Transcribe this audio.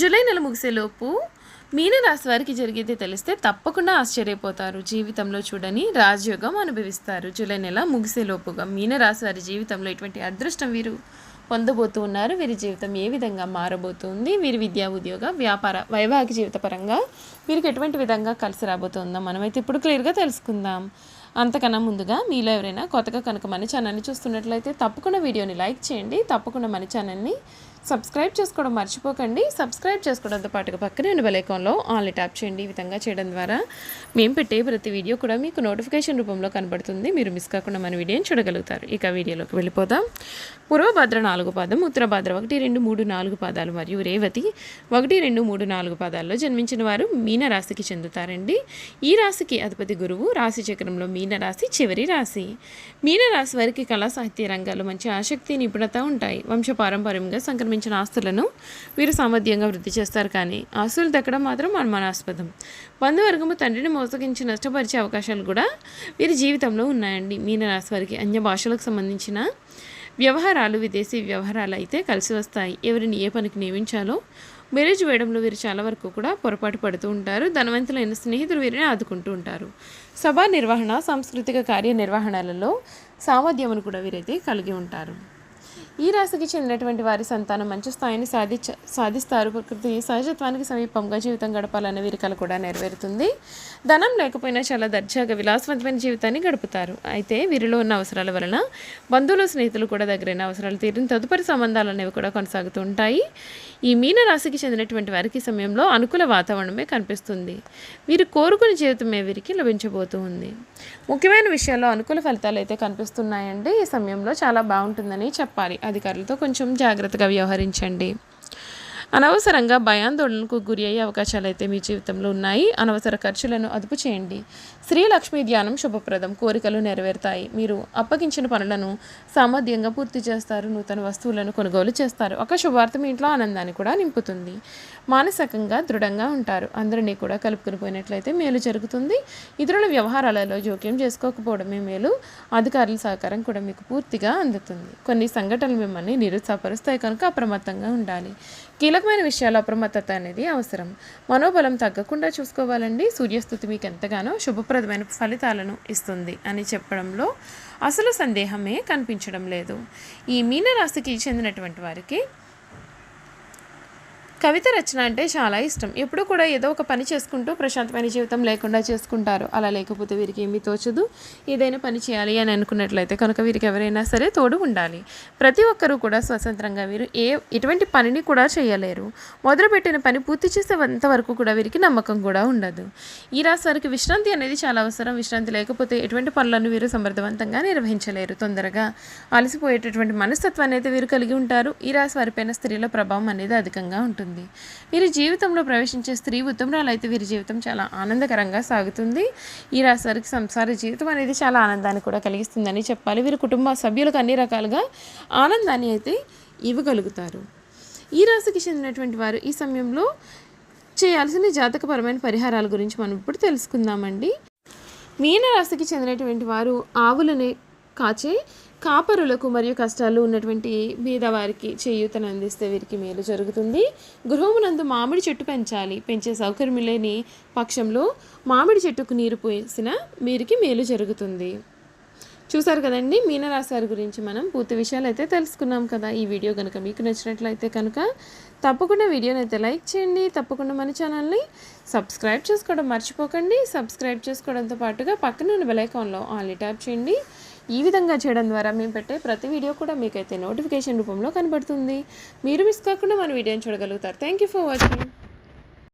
July నెల ముగిసేలోపు మీనరాశి వారికి జరిగేది తెలిస్తే తప్పకుండా ఆశ్చర్యపోతారు. జీవితంలో చూడని రాజయోగం అనుభవిస్తారు. జూలై నెల ముగిసేలోపుగా మీనరాశి వారి జీవితంలో ఇటువంటి అదృష్టం వీరు పొందబోతూ ఉన్నారు? వీరి జీవితం ఏ విధంగా మారబోతుంది? వీరి విద్యా ఉద్యోగ వ్యాపార వైవాహిక జీవిత పరంగా వీరికి ఎటువంటి విధంగా కలిసి రాబోతుందో మనమైతే ఇప్పుడు క్లియర్గా తెలుసుకుందాం. అంతకన్నా ముందుగా మీలో ఎవరైనా కొత్తగా కనుక మన ఛానల్ని చూస్తున్నట్లయితే తప్పకుండా వీడియోని లైక్ చేయండి. తప్పకుండా మన ఛానల్ని సబ్స్క్రైబ్ చేసుకోవడం మర్చిపోకండి. సబ్స్క్రైబ్ చేసుకోవడంతో పాటుగా పక్కనే ఉన్న బెలైకాన్లో ఆల్ని ట్యాప్ చేయండి. ఈ విధంగా చేయడం ద్వారా మేము పెట్టే ప్రతి వీడియో కూడా మీకు నోటిఫికేషన్ రూపంలో కనబడుతుంది. మీరు మిస్ కాకుండా మన వీడియోని చూడగలుగుతారు. ఇక వీడియోలోకి వెళ్ళిపోదాం. పూర్వభద్ర నాలుగు పాదం ఉత్తరభద్ర ఒకటి రెండు మూడు నాలుగు పాదాలు మరియు రేవతి ఒకటి రెండు మూడు నాలుగు పాదాల్లో జన్మించిన వారు మీన రాశికి చెందుతారండి. ఈ రాశికి అధిపతి గురువు రాశి చక్రంలో మీన రాశి చివరి రాశి. మీన రాశి వారికి కళా సాహిత్య రంగాల్లో మంచి ఆసక్తి నిపుణత ఉంటాయి. వంశపారంపర్యంగా సంక్రమించిన ఆస్తులను వీరు సామర్థ్యంగా వృద్ధి చేస్తారు కానీ ఆస్తులు దక్కడం మాత్రం అనుమానాస్పదం. బంధువర్గము తండ్రిని మోసగించి నష్టపరిచే అవకాశాలు కూడా వీరి జీవితంలో ఉన్నాయండి. మీనరాశి వారికి అన్య భాషలకు సంబంధించిన వ్యవహారాలు విదేశీ వ్యవహారాలు అయితే కలిసి వస్తాయి. ఎవరిని ఏ పనికి నియమించాలో మెరేజ్ వేయడంలో వీరు చాలా వరకు కూడా పొరపాటు పడుతూ ఉంటారు. ధనవంతులైన స్నేహితులు వీరిని ఆదుకుంటూ ఉంటారు. సభా నిర్వహణ సాంస్కృతిక కార్యనిర్వహణలలో సామర్థ్యమును కూడా వీరైతే కలిగి ఉంటారు. ఈ రాశికి చెందినటువంటి వారి సంతానం మంచి స్థాయిని సాధించ సాధిస్తారు. ప్రకృతి సహజత్వానికి సమీపంగా జీవితం గడపాలన్న వీరి కళ కూడా నెరవేరుతుంది. ధనం లేకపోయినా చాలా దర్జాగా విలాసవంతమైన జీవితాన్ని గడుపుతారు. అయితే వీరిలో ఉన్న అవసరాల వలన బంధువులు స్నేహితులు కూడా దగ్గరైన అవసరాలు తీరిన తదుపరి సంబంధాలు అనేవి కూడా కొనసాగుతూ ఉంటాయి. ఈ మీన రాశికి చెందినటువంటి వారికి సమయంలో అనుకూల వాతావరణమే కనిపిస్తుంది. వీరు కోరుకునే జీవితమే వీరికి లభించబోతూ ఉంది. ముఖ్యమైన విషయాల్లో అనుకూల ఫలితాలు అయితే కనిపిస్తున్నాయండి. ఈ సమయంలో చాలా బాగుంటుందని చెప్పాలి. అధికారులతో కొంచెం జాగ్రత్తగా వ్యవహరించండి. అనవసరంగా భయాందోళనకు గురి అయ్యే అవకాశాలు అయితే మీ జీవితంలో ఉన్నాయి. అనవసర ఖర్చులను అదుపు చేయండి. శ్రీ లక్ష్మీ ధ్యానం శుభప్రదం. కోరికలు నెరవేరుతాయి. మీరు అప్పగించిన పనులను సామర్థ్యంగా పూర్తి చేస్తారు. నూతన వస్తువులను కొనుగోలు చేస్తారు. ఒక శుభార్త మీ ఇంట్లో ఆనందాన్ని కూడా నింపుతుంది. మానసికంగా దృఢంగా ఉంటారు. అందరినీ కూడా కలుపుకుని పోయినట్లయితే మేలు జరుగుతుంది. ఇతరుల వ్యవహారాలలో జోక్యం చేసుకోకపోవడమే మేలు. అధికారుల సహకారం కూడా మీకు పూర్తిగా అందుతుంది. కొన్ని సంఘటనలు మిమ్మల్ని నిరుత్సాహపరుస్తాయి. కనుక అప్రమత్తంగా ఉండాలి. కీలక కీలకమైన విషయాలు అప్రమత్తత అనేది అవసరం. మనోబలం తగ్గకుండా చూసుకోవాలండి. సూర్యస్థుతి మీకు ఎంతగానో శుభప్రదమైన ఫలితాలను ఇస్తుంది అని చెప్పడంలో అసలు సందేహమే కనిపించడం లేదు. ఈ మీనరాశికి చెందినటువంటి వారికి కవిత రచన అంటే చాలా ఇష్టం. ఎప్పుడు కూడా ఏదో ఒక పని చేసుకుంటూ ప్రశాంతమైన జీవితం లేకుండా చేసుకుంటారు. అలా లేకపోతే వీరికి ఏమీ తోచదు. ఏదైనా పని చేయాలి అని అనుకున్నట్లయితే కనుక వీరికి ఎవరైనా సరే తోడు ఉండాలి. ప్రతి ఒక్కరూ కూడా స్వతంత్రంగా వీరు ఏ ఎటువంటి పనిని కూడా చేయలేరు. మొదలుపెట్టిన పని పూర్తి చేసేంత వరకు కూడా వీరికి నమ్మకం కూడా ఉండదు. ఈ రాశి వారికి విశ్రాంతి అనేది చాలా అవసరం. విశ్రాంతి లేకపోతే ఎటువంటి పనులను వీరు సమర్థవంతంగా నిర్వహించలేరు తొందరగా. అలసిపోయేటటువంటి మనస్తత్వాన్ని అయితే వీరు కలిగి ఉంటారు. ఈ రాశి వారిపైన స్త్రీల ప్రభావం అనేది అధికంగా ఉంటుంది. ఉంటుంది వీరి జీవితంలో ప్రవేశించే స్త్రీ ఉత్తమరాలు అయితే వీరి జీవితం చాలా ఆనందకరంగా సాగుతుంది. ఈ రాశి వారికి సంసార జీవితం అనేది చాలా ఆనందాన్ని కూడా కలిగిస్తుందని చెప్పాలి. వీరి కుటుంబ సభ్యులకు అన్ని రకాలుగా ఆనందాన్ని అయితే ఇవ్వగలుగుతారు. ఈ రాశికి చెందినటువంటి వారు ఈ సమయంలో చేయాల్సిన జాతకపరమైన పరిహారాల గురించి మనం ఇప్పుడు తెలుసుకుందామండి. మీన రాశికి చెందినటువంటి వారు ఆవులని కాచే కాపరులకు మరియు కష్టాలు ఉన్నటువంటి బీదవారికి చేయూతను అందిస్తే వీరికి మేలు జరుగుతుంది. గృహమునందు మామిడి చెట్టు పెంచాలి. పెంచే సౌకర్యం లేని పక్షంలో మామిడి చెట్టుకు నీరు పోసిన వీరికి మేలు జరుగుతుంది. చూసారు కదండి మీనరాశి వారి గురించి మనం పూర్తి విషయాలు అయితే తెలుసుకున్నాం కదా. ఈ వీడియో కనుక మీకు నచ్చినట్లయితే కనుక తప్పకుండా వీడియోని అయితే లైక్ చేయండి. తప్పకుండా మన ఛానల్ని సబ్స్క్రైబ్ చేసుకోవడం మర్చిపోకండి. సబ్స్క్రైబ్ చేసుకోవడంతో పాటుగా పక్కన ఉన్న బెలైకాన్లో ఆన్లీ ట్యాప్ చేయండి. ఈ విధంగా చేయడం ద్వారా మేము పెట్టే ప్రతి వీడియో కూడా మీకైతే నోటిఫికేషన్ రూపంలో కనబడుతుంది. మీరు మిస్ కాకుండా మన వీడియోని చూడగలుగుతారు. Thank you for watching